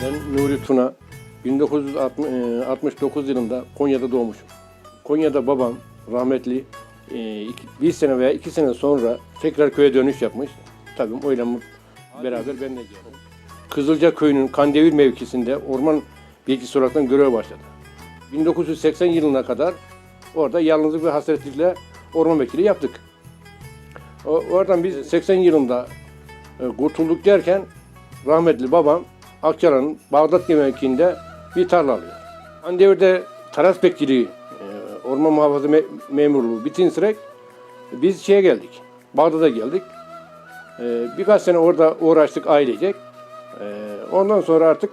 Ben Nuri Tuna. 1969 yılında Konya'da doğmuşum. Konya'da babam rahmetli e, bir sene veya iki sene sonra tekrar köye dönüş yapmış. Tabii öyle beraber ben de geldim. Kızılca köyünün Kandevir mevkisinde orman bilgisi olarak görev başladı. 1980 yılına kadar orada yalnızlık ve hasretlikle orman vekili yaptık. Oradan biz 80 yılında e, kurtulduk derken rahmetli babam Akçalan'ın Bağdat mevkiinde bir tarla alıyor. Andevir'de taras bekçiliği, e, orman muhafaza me- memurluğu bitinsirek biz şeye geldik. Bağdat'a geldik. E, birkaç sene orada uğraştık ailecek. E, ondan sonra artık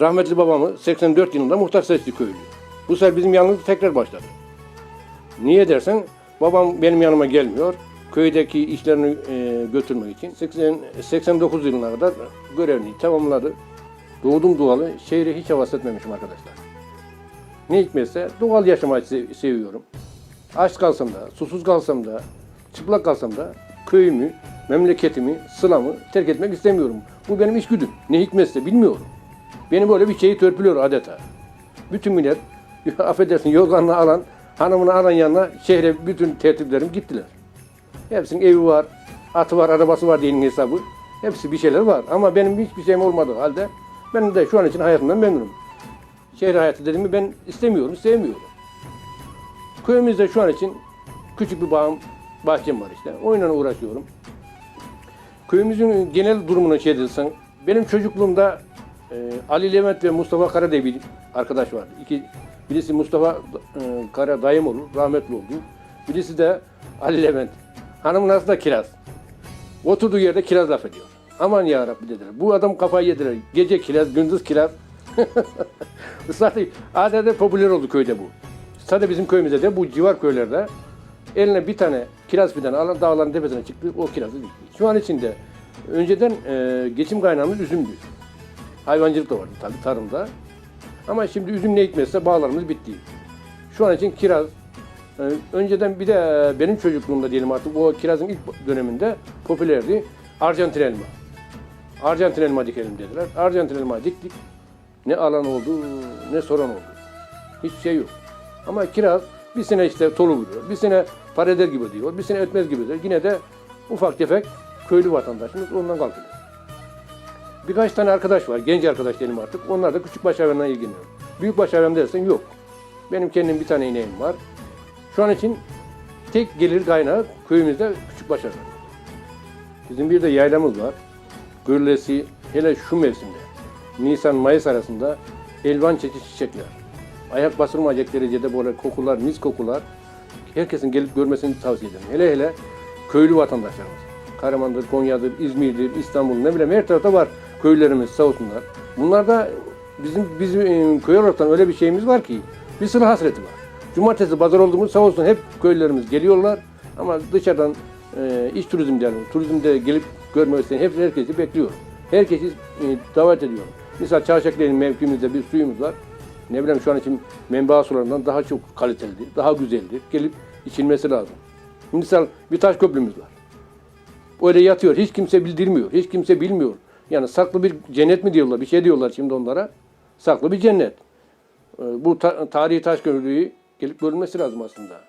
rahmetli babamı 84 yılında muhtar seçti köylü. Bu sefer bizim yalnızlık tekrar başladı. Niye dersen babam benim yanıma gelmiyor. Köydeki işlerini e, götürmek için 80, 89 yılına kadar görevini tamamladı. Doğdum doğalı şehri hiç havas etmemişim arkadaşlar. Ne hikmetse doğal yaşamayı se- seviyorum. Aç kalsam da, susuz kalsam da, çıplak kalsam da köyümü, memleketimi, sılamı terk etmek istemiyorum. Bu benim içgüdüm. Ne hikmetse bilmiyorum. Beni böyle bir şeyi törpülüyor adeta. Bütün millet, affedersin yorganını alan, hanımını alan yanına şehre bütün tertiplerim gittiler. Hepsinin evi var, atı var, arabası var diyelim hesabı. Hepsi bir şeyler var ama benim hiçbir şeyim olmadığı halde ben de şu an için hayatımdan memnunum. Şehir hayatı dediğimi ben istemiyorum, sevmiyorum. Köyümüzde şu an için küçük bir bağım, bahçem var işte. Oyunla uğraşıyorum. Köyümüzün genel durumunu şey edilsen, benim çocukluğumda e, Ali Levent ve Mustafa Kara diye bir arkadaş vardı. İki, birisi Mustafa e, Kara dayım olur, rahmetli oldu. Birisi de Ali Levent. Hanımın adı da Kiraz. Oturduğu yerde kiraz laf ediyor. Aman ya Rabbi dediler. Bu adam kafayı yediler. Gece kiraz, gündüz kiraz. Zaten adeta popüler oldu köyde bu. Sadece bizim köyümüzde de bu civar köylerde eline bir tane kiraz fidanı alan dağların tepesine çıktı. O kirazı dikti. Şu an içinde önceden e, geçim kaynağımız üzümdü. Hayvancılık da vardı tabii tarımda. Ama şimdi üzüm ne hikmetse bağlarımız bitti. Şu an için kiraz, Önceden bir de e, benim çocukluğumda diyelim artık o kirazın ilk döneminde popülerdi. Arjantin elma. Arjantin elma dikelim dediler. Arjantin elma diktik. Ne alan oldu ne soran oldu. Hiçbir şey yok. Ama kiraz bir sene işte tolu vuruyor. Bir sene para eder gibi diyor. Bir sene etmez gibi diyor. Yine de ufak tefek köylü vatandaşımız ondan kalkıyor. Birkaç tane arkadaş var. Genç arkadaş diyelim artık. Onlar da küçük baş hayvanla ilgileniyor. Büyük baş hayvan dersen yok. Benim kendim bir tane ineğim var. Şu an için tek gelir kaynağı köyümüzde küçük başarı. Bizim bir de yaylamız var. Gürlesi hele şu mevsimde Nisan-Mayıs arasında elvan çeşit çiçekler. Ayak basılmayacak derecede böyle kokular, mis kokular. Herkesin gelip görmesini tavsiye ederim. Hele hele köylü vatandaşlarımız. Karaman'dır, Konya'dır, İzmir'dir, İstanbul ne bileyim her tarafta var köylerimiz sağ olsunlar. Bunlarda bizim bizim köy olarak öyle bir şeyimiz var ki bir sıra hasreti var. Cumartesi pazar olduğumuz sağ olsun hep köylülerimiz geliyorlar ama dışarıdan e, iç turizm diyelim. Turizmde gelip görmek isteyen hepsi herkesi bekliyor. Herkesi e, davet ediyorum. Misal Çarşaklı'nın mevkimizde bir suyumuz var. Ne bileyim şu an için menba sularından daha çok kalitelidir, daha güzeldir. Gelip içilmesi lazım. Misal bir taş köprümüz var. Öyle yatıyor. Hiç kimse bildirmiyor. Hiç kimse bilmiyor. Yani saklı bir cennet mi diyorlar? Bir şey diyorlar şimdi onlara. Saklı bir cennet. Ee, Bu ta- tarihi taş köprüyü gelip görülmesi lazım aslında.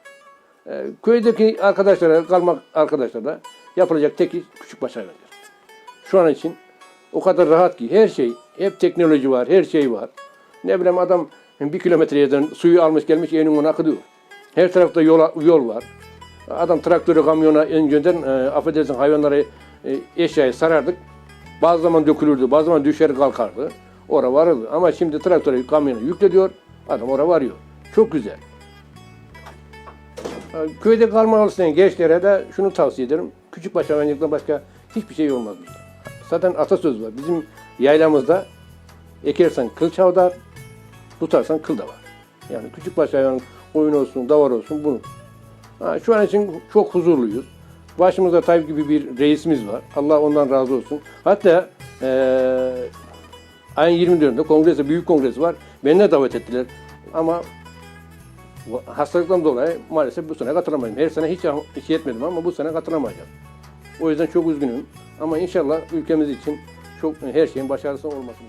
Ee, köydeki arkadaşlara, kalmak arkadaşlara yapılacak tek iş küçük baş hayvancılık. Şu an için o kadar rahat ki her şey, hep teknoloji var, her şey var. Ne bileyim adam bir kilometre yerden suyu almış gelmiş evinin onu akıtıyor. Her tarafta yol, yol var. Adam traktörü, kamyona önceden e, affedersin hayvanları e, eşyayı sarardık. Bazı zaman dökülürdü, bazı zaman düşer kalkardı. Ora varırdı. Ama şimdi traktörü, kamyona yüklediyor, adam ora varıyor. Çok güzel. E, Köyde kalmak isteyen gençlere de şunu tavsiye ederim. Küçük baş hayvancılıktan başka hiçbir şey olmaz. Zaten atasöz var. Bizim yaylamızda ekersen kıl çavdar, tutarsan kıl da var. Yani küçük baş hayvan koyun olsun, davar olsun bunu. Ha, şu an için çok huzurluyuz. Başımızda Tayyip gibi bir reisimiz var. Allah ondan razı olsun. Hatta eee ayın 24'ünde kongresi, büyük kongresi var. Beni de davet ettiler. Ama hastalıktan dolayı maalesef bu sene katılamayacağım. Her sene hiç hiç yetmedim ama bu sene katılamayacağım. O yüzden çok üzgünüm. Ama inşallah ülkemiz için çok her şeyin başarısının olmasını.